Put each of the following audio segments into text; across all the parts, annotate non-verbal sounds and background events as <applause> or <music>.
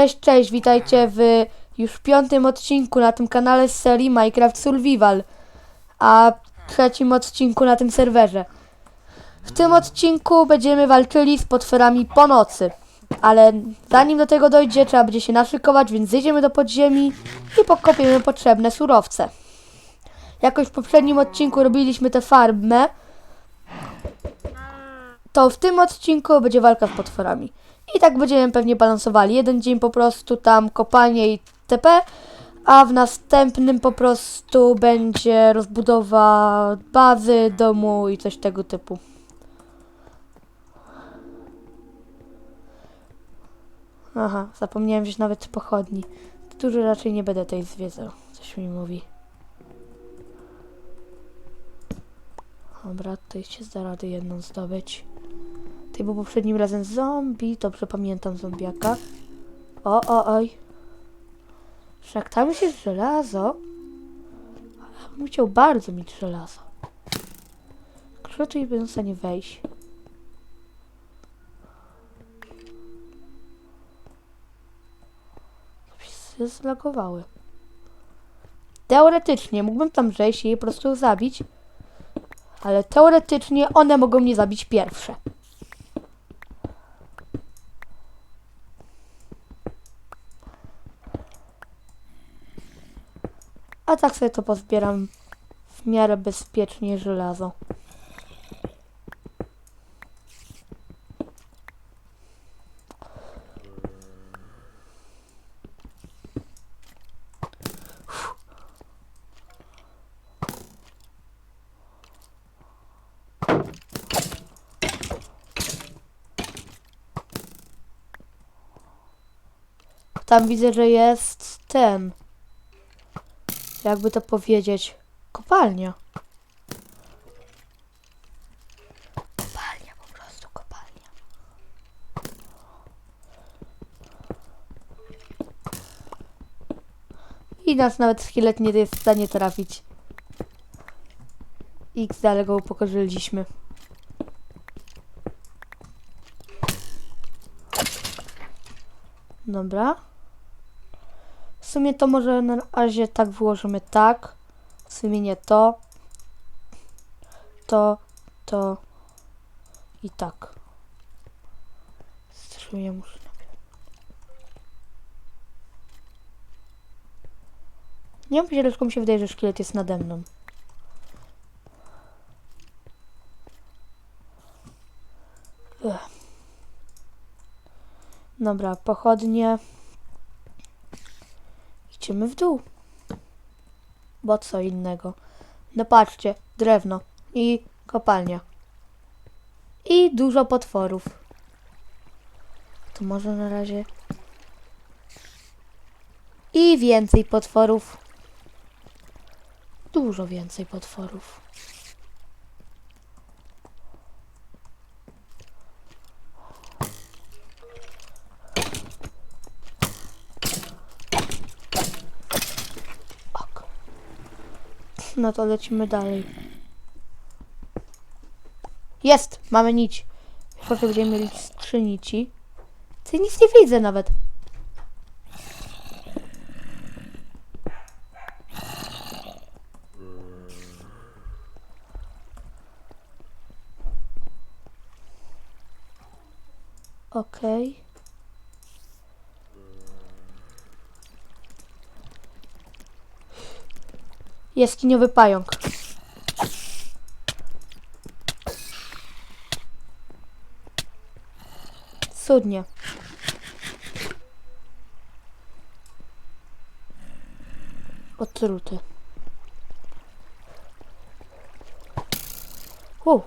Cześć, cześć, witajcie w już piątym odcinku na tym kanale z serii Minecraft Survival, a trzecim odcinku na tym serwerze. W tym odcinku będziemy walczyli z potworami po nocy, ale zanim do tego dojdzie, trzeba będzie się naszykować, więc zejdziemy do podziemi i pokopiemy potrzebne surowce. Jakoś w poprzednim odcinku robiliśmy tę farmę, to w tym odcinku będzie walka z potworami. I tak będziemy pewnie balansowali. Jeden dzień po prostu tam kopanie i TP, a w następnym po prostu będzie rozbudowa bazy, domu i coś tego typu. Aha, zapomniałem wziąć nawet pochodni. Dużo raczej nie będę tej zwiedzał. Coś mi mówi. Dobra, tutaj się da rady jedną zdobyć. Ty był poprzednim razem zombie, dobrze pamiętam zombiaka. O, o, oj. Wszak tam już jest żelazo. Chciał bardzo mieć żelazo. Krócej będę w stanie wejść. się zlagowały. Teoretycznie mógłbym tam wejść i je po prostu zabić. Ale teoretycznie one mogą mnie zabić pierwsze. A tak sobie to pozbieram w miarę bezpiecznie żelazo. Tam widzę, że jest ten. Jakby to powiedzieć. Kopalnia. Kopalnia, po prostu kopalnia. I nas nawet szkielet nie jest w stanie trafić. X dalej go upokorzyliśmy. Dobra. W sumie to może na razie tak wyłożymy tak. W sumie nie to. To, to i tak. Wstrzymuję muszę najpierw. Nie wiem, dlaczego mi się wydaje, że szkielet jest nade mną. Ech. Dobra, pochodnie. Idziemy w dół. Bo co innego. No patrzcie, drewno i kopalnia. I dużo potworów. To może na razie. I więcej potworów. Dużo więcej potworów. No to lecimy dalej. Jest! Mamy nić. Potem będziemy mieli trzy nici. Ty nic nie widzę nawet. Okej. Jaskiniowy pająk. Cudnie. Otruty. Wow.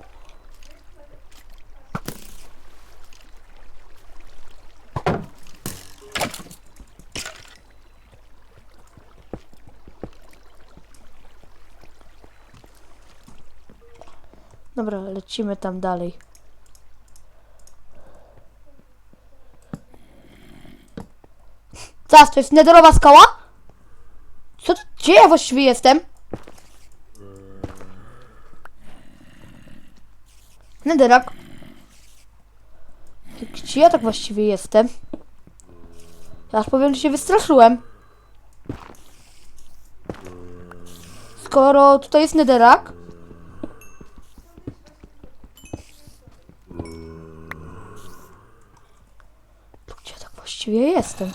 Dobra, lecimy tam dalej. Zaraz, to jest nederowa skała? Co gdzie ja właściwie jestem? Nederak. Gdzie ja tak właściwie jestem? Aż powiem, że się wystraszyłem. Skoro tutaj jest nederak. Właściwie jestem?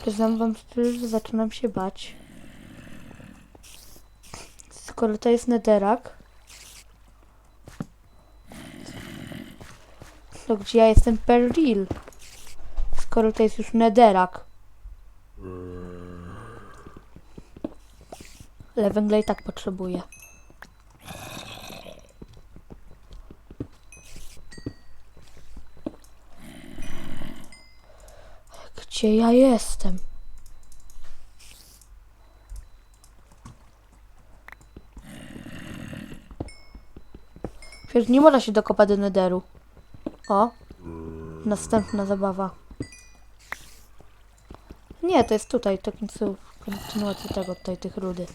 Przyznam wam że zaczynam się bać. Skoro to jest nederak, to gdzie ja jestem per real? Skoro to jest już nederak. Ale węgla i tak potrzebuję. Gdzie ja jestem? Przecież nie można się dokopać do nederu. O. Następna zabawa. Nie, to jest tutaj, to końcu, kontynuacja tego, tutaj tych rudy.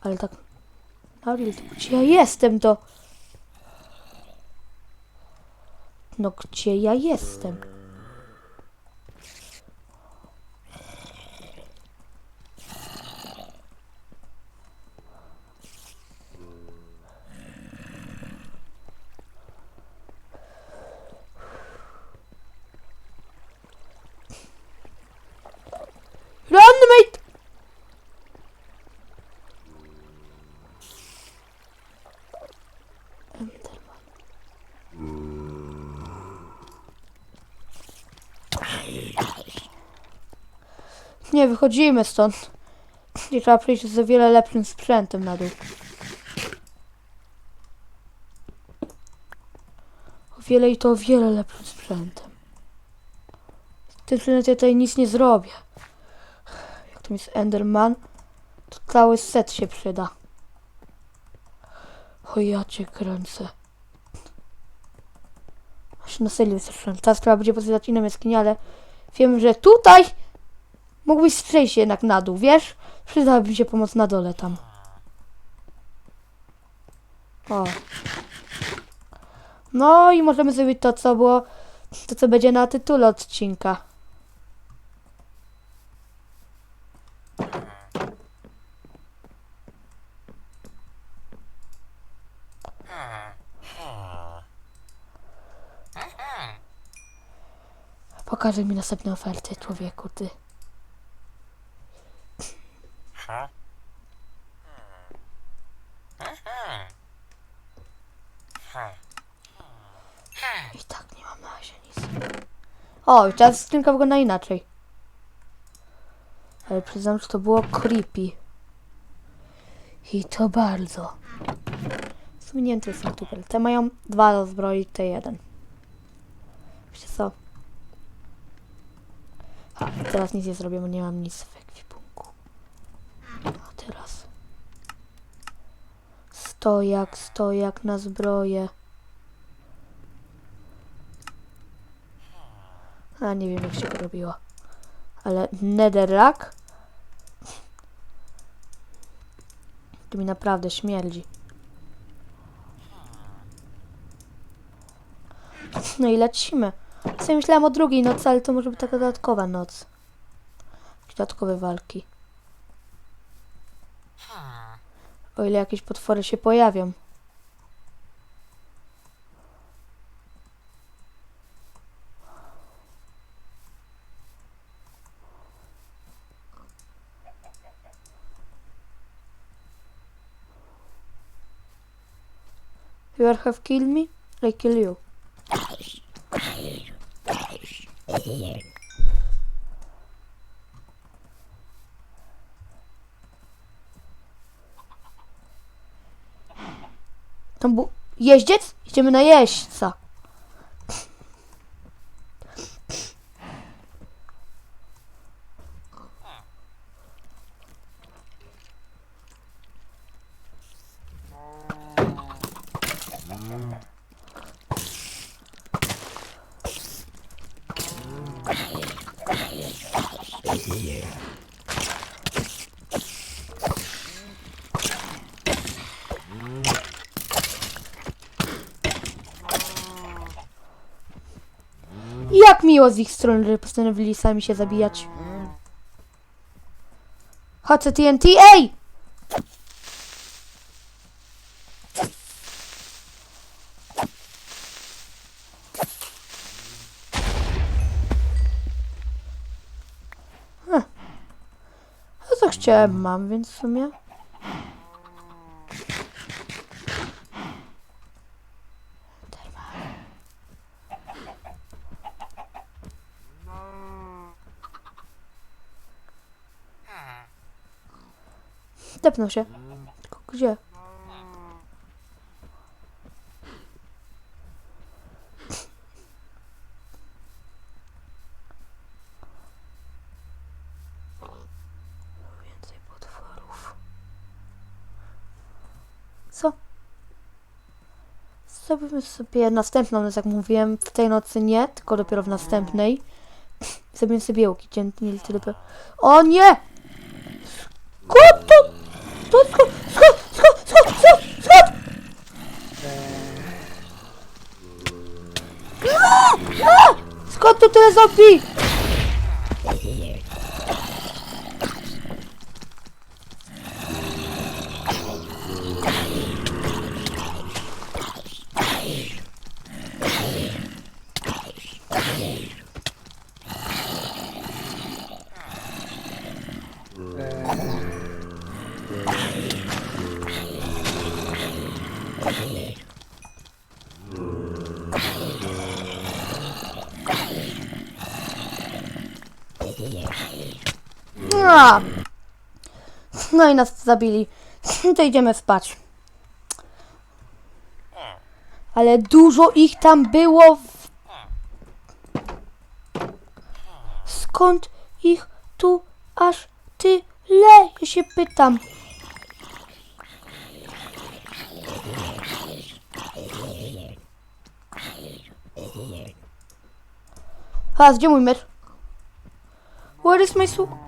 Ale tak... To gdzie ja jestem to? No gdzie ja jestem? Nie, wychodzimy stąd. Nie trzeba przyjść z o wiele lepszym sprzętem na dół. O wiele i to o wiele lepszym sprzętem. Z tym sprzętem tutaj nic nie zrobię. Jak tam jest Enderman, to cały set się przyda. O ja cię kręcę. Aż na serio wystraszyłem. Ta sprawa będzie pozwiedzać inną jaskinię, ale wiem, że tutaj mógłbyś przejść jednak na dół, wiesz? Przydałaby się pomoc na dole tam. O. No i możemy zrobić to, co było, to co będzie na tytule odcinka. Pokażę mi następne oferty, człowieku, ty. I tak nie mam na razie nic. O, teraz skrzynka wygląda inaczej. Ale przyznam, że to było creepy. I to bardzo. Zwinięty są tutaj. Te mają dwa do zbroi, te jeden. Wiecie co? A, teraz nic nie zrobię, bo nie mam nic w ekwipunku. A teraz. Stojak, stojak na zbroję. A nie wiem jak się to robiło. Ale netherrack to mi naprawdę śmierdzi. No i lecimy. Sobie myślałem o drugiej nocy, ale to może być taka dodatkowa noc. Dodatkowe walki. O ile jakieś potwory się pojawią. You have killed me, I kill you. Tam był jeździec? Idziemy na jeźdźca. Miło z ich strony, że postanowili sami się zabijać. Chodź, TNT, ej! Hm. A co chciałem, mam, więc w sumie... Tepnął się. Tylko gdzie? Więcej potworów. Co? Zrobimy sobie następną, więc jak mówiłem, w tej nocy nie, tylko dopiero w następnej. Zrobimy sobie białki, dzięki dopiero. O nie! To? To Skąd tu tyle zombie? No i nas zabili. <laughs> To idziemy spać. Ale dużo ich tam było. W... Skąd ich tu aż tyle? Ja się pytam. A, gdzie mój miecz? Where is my sword?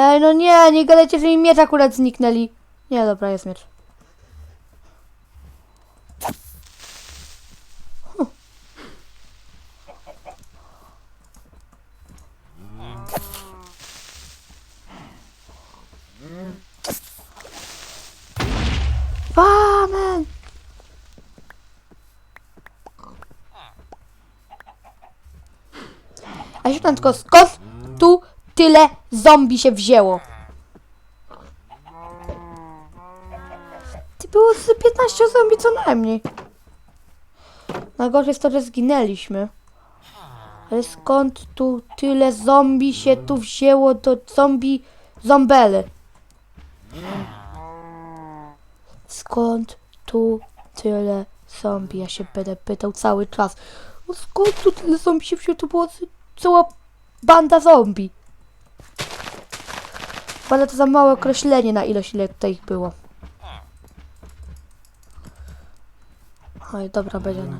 Ej, no nie, nie gadajcie, że mi miecz akurat zniknęli. Nie, dobra, jest miecz. Amen! A się tylko skąd tu tyle zombie się wzięło? Ty było z 15 zombie co najmniej. Najgorsze jest to, że zginęliśmy. Ale skąd tu tyle zombie się tu wzięło do zombie zombele? Skąd tu tyle zombie? Ja się będę pytał cały czas. No skąd tu tyle zombie się wzięło? To była cała banda zombie. Ale to za małe określenie na ilość, ile tutaj ich było. Oj, dobra, będzie na...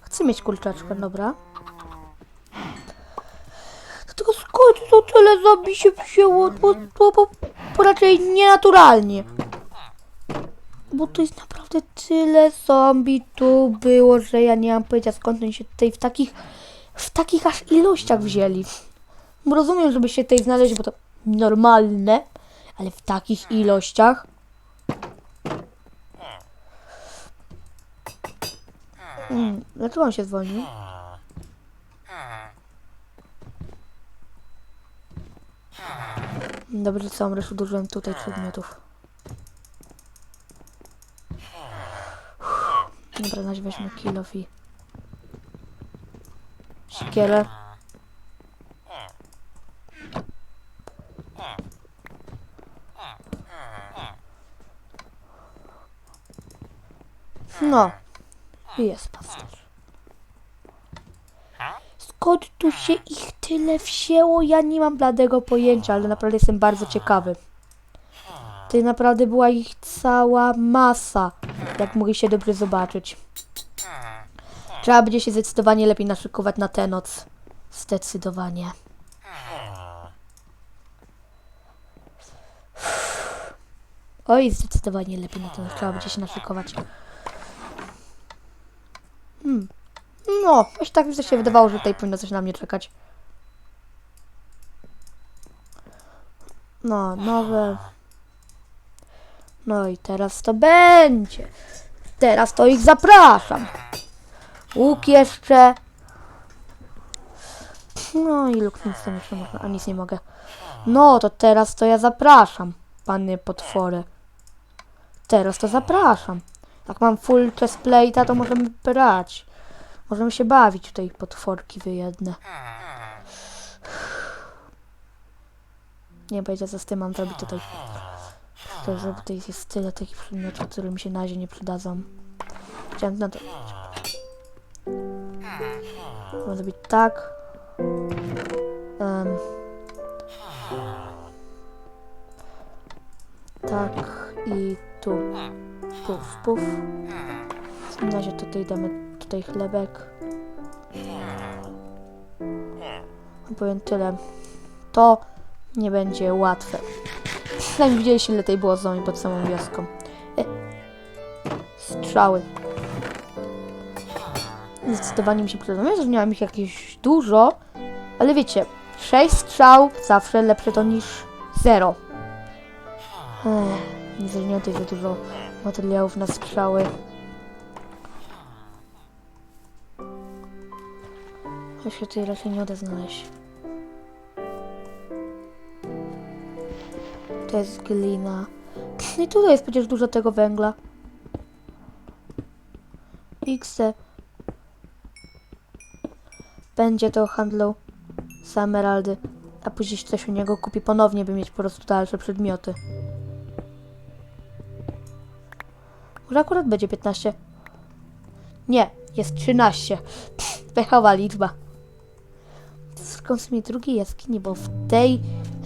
Chcę mieć kurczaczkę, dobra. Tylko skąd to tyle zombie się wzięło? Bo, bo, bo raczej nienaturalnie. Bo to jest naprawdę tyle zombie tu było, że ja nie mam pojęcia skąd oni się tutaj w takich, w takich aż ilościach wzięli. Rozumiem, żeby się tutaj znaleźć, bo to normalne, ale w takich ilościach. Mm, dlaczego on się zwolnił? Dobrze, co mam uderzyłem tutaj przedmiotów. Dobra, na razie weźmy kill off i siekierę. No, jest pasterz. Skąd tu się ich tyle wzięło? Ja nie mam bladego pojęcia, ale naprawdę jestem bardzo ciekawy. Tutaj naprawdę była ich cała masa, jak mogliście dobrze zobaczyć. Trzeba będzie się zdecydowanie lepiej naszykować na tę noc. Zdecydowanie. Oj, zdecydowanie lepiej na tę noc. Trzeba będzie się naszykować. Hmm. No, właśnie tak mi się wydawało, że tutaj powinno coś na mnie czekać. No, nowe. No i teraz to będzie. Teraz to ich zapraszam. Łuk jeszcze. No i luk nic tam jeszcze można, a nic nie mogę. No to teraz to ja zapraszam, panie potwory. Teraz to zapraszam. Jak mam full chest plate'a, to możemy brać. Możemy się bawić tutaj, potworki wy jedne. Nie będzie co z tym mam zrobić tutaj. To, że tutaj jest tyle takich przedmiotów, które mi się na razie nie przydadzą. Chciałem na to. Mogę zrobić tak. Em. tak i tu. Puf, puf. Takim razie tutaj damy tutaj chlebek. Powiem tyle. To nie będzie łatwe. Przynajmniej widzieliście ile tej było zombie pod samą wioską. E. Strzały. Zdecydowanie mi się przydadzą. Ja mam ich jakieś dużo, ale wiecie, 6 strzał zawsze lepsze to niż 0. Ech, nie zresztą tutaj za dużo materiałów na strzały. Choć się tutaj raczej nie uda znaleźć. To jest glina. I tutaj jest przecież dużo tego węgla. XD. Będzie to handlu za emeraldy, a później coś u niego kupi ponownie, by mieć po prostu dalsze przedmioty. Może akurat będzie 15. Nie, jest 13. Pechowa liczba. Skąd mi drugiej jaskini, bo w tej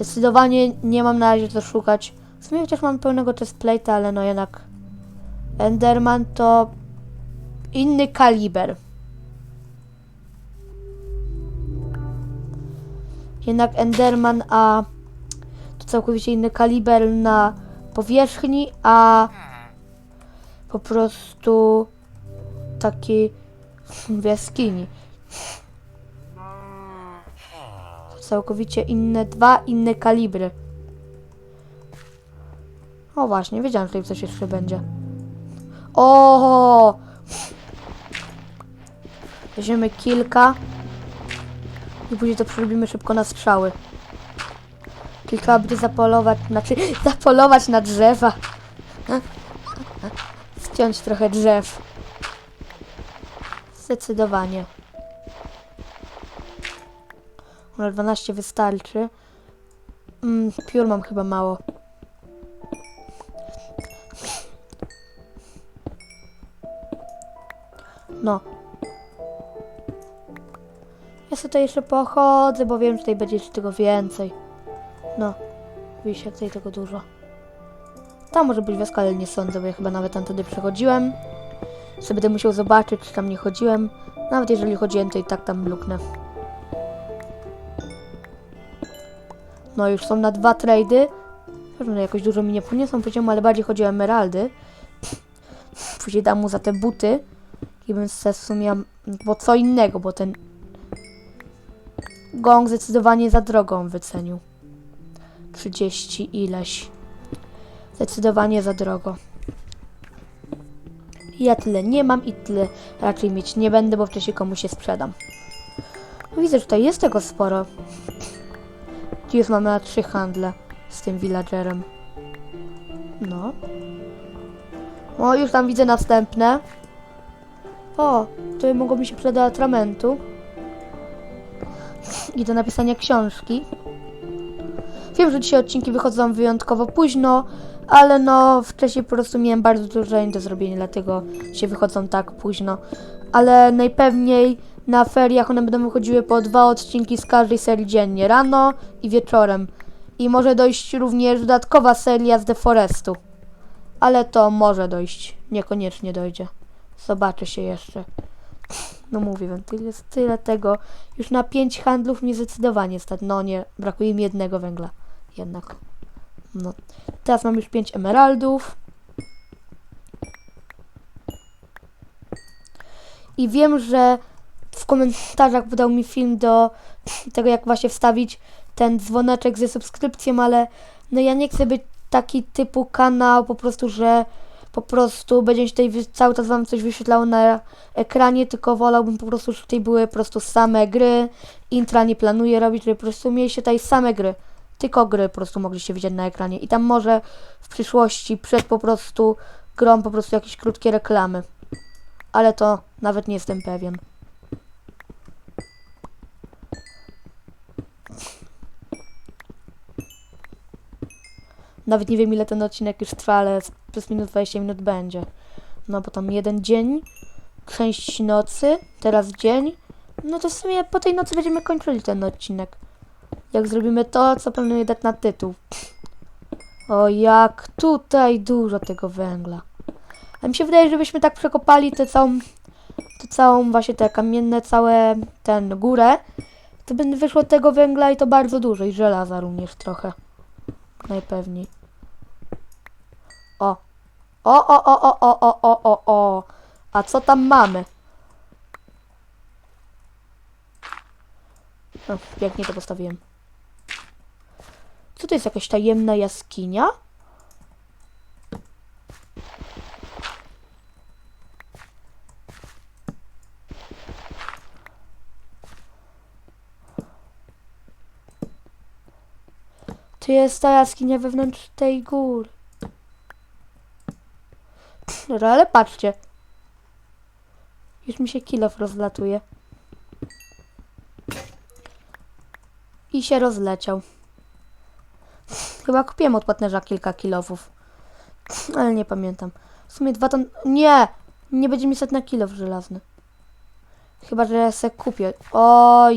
zdecydowanie nie mam na razie co szukać. W sumie chociaż mam pełnego chestplate'a, ale no jednak Enderman to inny kaliber. Jednak Enderman, a to całkowicie inny kaliber na powierzchni, a po prostu taki w jaskini. Całkowicie inne, dwa inne kalibry. O właśnie, wiedziałam, że tutaj coś jeszcze będzie. O! Weźmiemy kilka. I później to przerobimy szybko na strzały. Kilka będzie zapolować, znaczy <laughs> zapolować na drzewa. Ściąć trochę drzew. Zdecydowanie. Może 12 wystarczy. Mm, piór mam chyba mało. No. Ja sobie tutaj jeszcze pochodzę, bo wiem, że tutaj będzie jeszcze tego więcej. No. Widzicie, tutaj tego dużo. Tam może być wioska, ale nie sądzę, bo ja chyba nawet tam wtedy przechodziłem. Sobie będę musiał zobaczyć, czy tam nie chodziłem. Nawet jeżeli chodziłem, to i tak tam luknę. No już są na dwa trady. Pewno jakoś dużo mi nie poniosą poziomu, ale bardziej chodzi o emeraldy. Później dam mu za te buty. I bym se w sumie... Bo co innego, bo ten... Gong zdecydowanie za drogą wycenił. 30 ileś. Zdecydowanie za drogo. Ja tyle nie mam i tyle raczej mieć nie będę, bo wcześniej komuś się sprzedam. No widzę, że tutaj jest tego sporo. Tu już mamy na trzy handle z tym villagerem. No. O, już tam widzę następne. O, tutaj mogło mi się przydać do atramentu. <laughs> I do napisania książki. Wiem, że dzisiaj odcinki wychodzą wyjątkowo późno, ale no wcześniej po prostu miałem bardzo dużo rzeczy do zrobienia, dlatego dzisiaj wychodzą tak późno. Ale najpewniej na feriach one będą wychodziły po dwa odcinki z każdej serii dziennie, rano i wieczorem. I może dojść również dodatkowa seria z The Forestu. Ale to może dojść, niekoniecznie dojdzie. Zobaczy się jeszcze. No mówię wam, tyle, tyle tego. Już na pięć handlów mi zdecydowanie stać. No nie, brakuje mi jednego węgla. Jednak. No. Teraz mam już pięć emeraldów. I wiem, że w komentarzach podał mi film do tego, jak właśnie wstawić ten dzwoneczek ze subskrypcją, ale no ja nie chcę być taki typu kanał, po prostu, że po prostu będzie się tutaj cały czas wam coś wyświetlało na ekranie, tylko wolałbym po prostu, żeby tutaj były po prostu same gry. Intra nie planuję robić, żeby po prostu mieliście tutaj same gry. Tylko gry po prostu mogliście widzieć na ekranie. I tam może w przyszłości przed po prostu grą po prostu jakieś krótkie reklamy. Ale to nawet nie jestem pewien. Nawet nie wiem ile ten odcinek już trwa, ale przez minut 20 minut będzie. No bo tam jeden dzień, część nocy, teraz dzień. No to w sumie po tej nocy będziemy kończyli ten odcinek. Jak zrobimy to, co planuję dać na tytuł. O, jak tutaj dużo tego węgla. A mi się wydaje, żebyśmy tak przekopali tę całą, tę całą właśnie te kamienne, całe ten górę, to będzie wyszło tego węgla i to bardzo dużo i żelaza również trochę. Najpewniej. O. O, o, o, o, o, o, o, o, o. A co tam mamy? O, pięknie to postawiłem. Co to jest jakaś tajemna jaskinia? To jest ta jaskinia wewnątrz tej góry. Dobra, ale patrzcie. Już mi się kilof rozlatuje. I się rozleciał. Chyba kupiłem od partnerza kilka kilofów. Ale nie pamiętam. W sumie dwa ton... Nie! Nie będzie mi set na kilof żelazny. Chyba, że ja se kupię. O.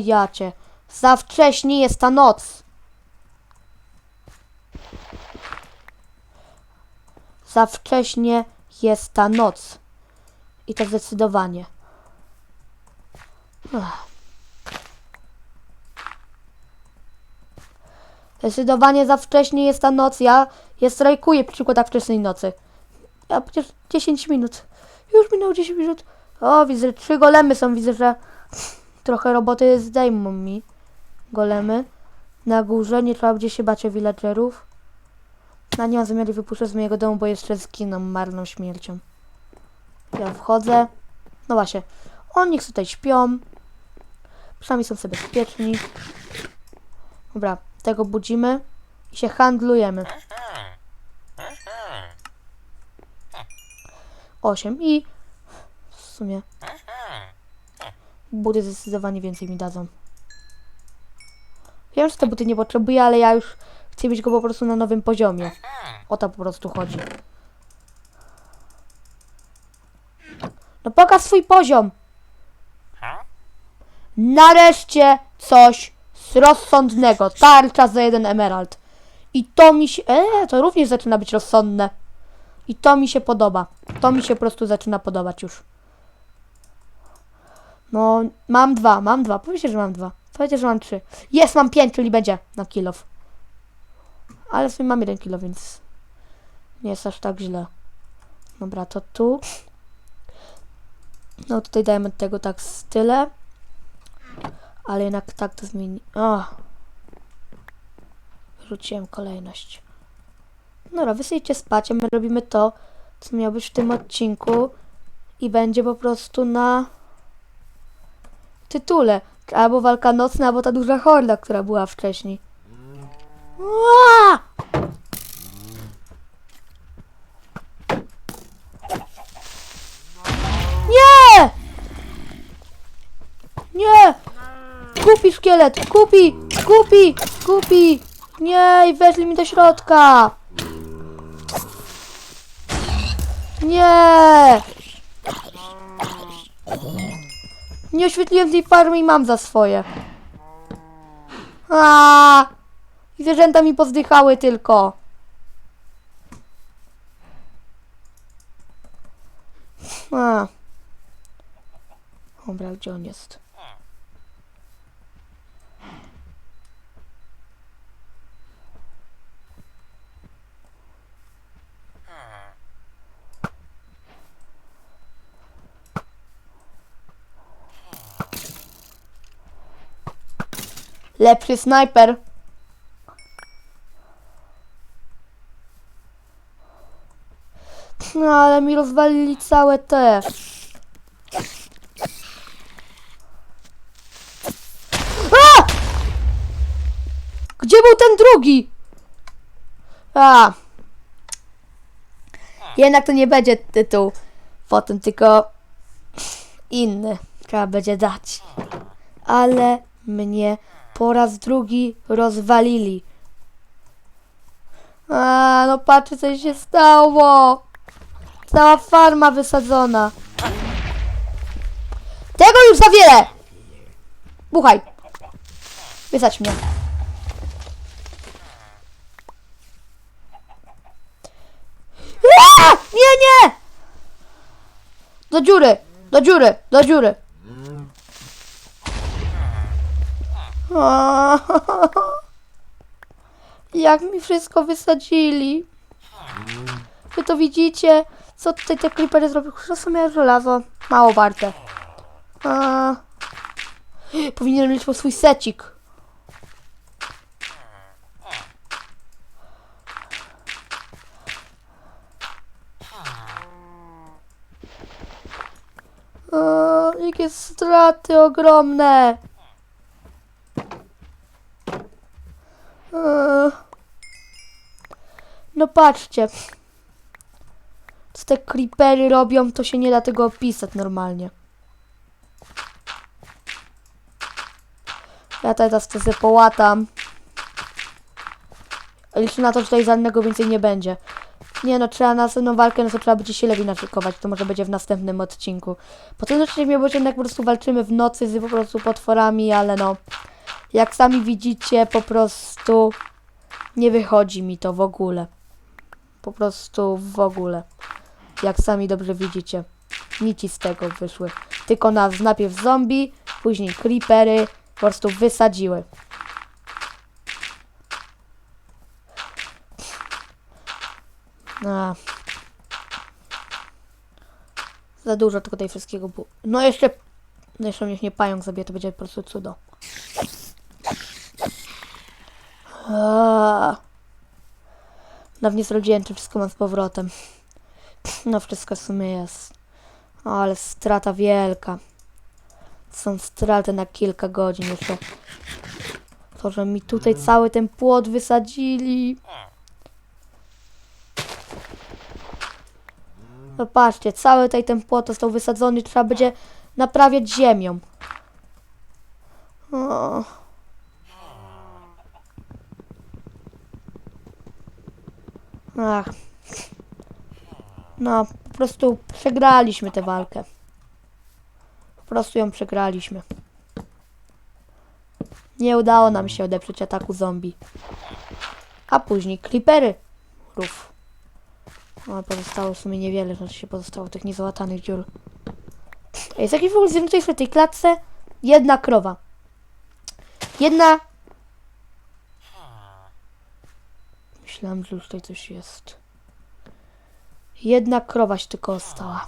Za wcześnie jest ta noc. Za wcześnie jest ta noc. I to zdecydowanie. Zdecydowanie za wcześnie jest ta noc. Ja, ja strajkuję przeciwko tak wczesnej nocy. Ja przecież 10 minut. Już minęło 10 minut. O, widzę, trzy golemy są. Widzę, że trochę roboty zdejmą mi. Golemy. Na górze. Nie trzeba będzie się bać o villagerów. No nie mam zamiaru wypuszczać z mojego domu, bo jeszcze zginą marną śmiercią. Ja wchodzę. No właśnie. Oni tutaj śpią. Przynajmniej są sobie bezpieczni. Dobra, tego budzimy i się handlujemy. 8 i w sumie buty zdecydowanie więcej mi dadzą. Wiem, że te buty nie potrzebuję, ale ja już chcę mieć go po prostu na nowym poziomie. O to po prostu chodzi. No pokaż swój poziom. Nareszcie coś z rozsądnego. Tarcza za jeden emerald. I to mi się... Eee, to również zaczyna być rozsądne. I to mi się podoba. To mi się po prostu zaczyna podobać już. No, mam dwa, mam dwa. Powiedzcie, że mam dwa. Powiedzcie, że mam trzy. Jest, mam pięć, czyli będzie na kilof. Ale w sumie mam jeden kilo, więc nie jest aż tak źle. Dobra, to tu. No tutaj dajemy tego tak z tyle. Ale jednak tak to zmieni. O! Wyrzuciłem kolejność. Dobra, wysyjcie spać, a my robimy to, co miało być w tym odcinku. I będzie po prostu na tytule. Albo walka nocna, albo ta duża horda, która była wcześniej. Nie! Nie! Kupi szkielet! Kupi! Kupi! Kupi! Nie! I mi do środka! Nie! Nie oświetliłem tej farmy i mam za swoje. A, Zwierzęta mi pozdychały tylko. A. Dobra, gdzie on jest? Lepszy snajper. No ale mi rozwalili całe te. A! Gdzie był ten drugi? A. Jednak to nie będzie tytuł potem, tylko inny trzeba będzie dać. Ale mnie po raz drugi rozwalili. A, no patrzcie co się stało. Cała farma wysadzona. Tego już za wiele! Buchaj. Wysadź mnie. Aaa! Nie, nie! Do dziury, do dziury, do dziury. Aaa. Jak mi wszystko wysadzili. Wy to widzicie? Co tutaj te creepery zrobiły? To w sumie żelazo. Mało warte. A... Powinienem mieć po swój secik. O, jakie straty ogromne. Eee. No patrzcie. Co te creepery robią, to się nie da tego opisać normalnie. Ja teraz to sobie połatam. Liczę na to, że tutaj żadnego więcej nie będzie. Nie no, trzeba na następną walkę, no to trzeba będzie się lepiej naszykować. To może będzie w następnym odcinku. Potem odcinek bo jednak po prostu walczymy w nocy z po prostu potworami, ale no... Jak sami widzicie, po prostu nie wychodzi mi to w ogóle. Po prostu w ogóle. Jak sami dobrze widzicie. Nici z tego wyszły. Tylko nas najpierw zombie, później creepery po prostu wysadziły. A. Za dużo tej wszystkiego było. No jeszcze... No jeszcze niech nie pająk zabije, to będzie po prostu cudo. Dawniej zrobiłem, czy wszystko mam z powrotem. No wszystko w sumie jest. Ale strata wielka. Są straty na kilka godzin jeszcze. To, że mi tutaj cały ten płot wysadzili. No patrzcie, cały tutaj ten płot został wysadzony, trzeba będzie naprawiać ziemią. O. Ach. No, po prostu przegraliśmy tę walkę. Po prostu ją przegraliśmy. Nie udało nam się odeprzeć ataku zombie. A później creepery. Rów. No, pozostało w sumie niewiele, znaczy się pozostało tych niezałatanych dziur. Jest jakiś w ogóle tutaj w tej klatce? Jedna krowa. Jedna... Myślałem, że już tutaj coś jest. Jedna krowaś tylko ostała.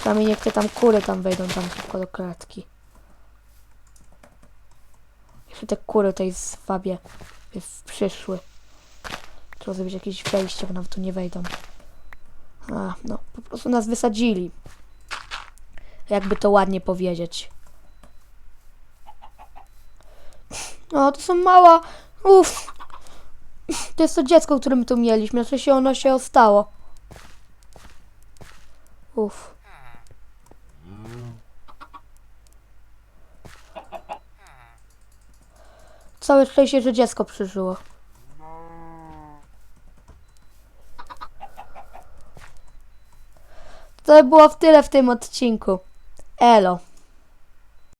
Przynajmniej niech te tam kury tam wejdą tam tylko do klatki. Jeszcze te kury tej zwabię by przyszły. Trzeba zrobić jakieś wejście, bo nam tu nie wejdą. A, no, po prostu nas wysadzili. Jakby to ładnie powiedzieć. No, to są mała... Uff. <sniffs> To jest to dziecko, które my tu mieliśmy. Znaczy się ono się ostało. Uff. Całe szczęście, że dziecko przeżyło. To było w tyle w tym odcinku. Elo.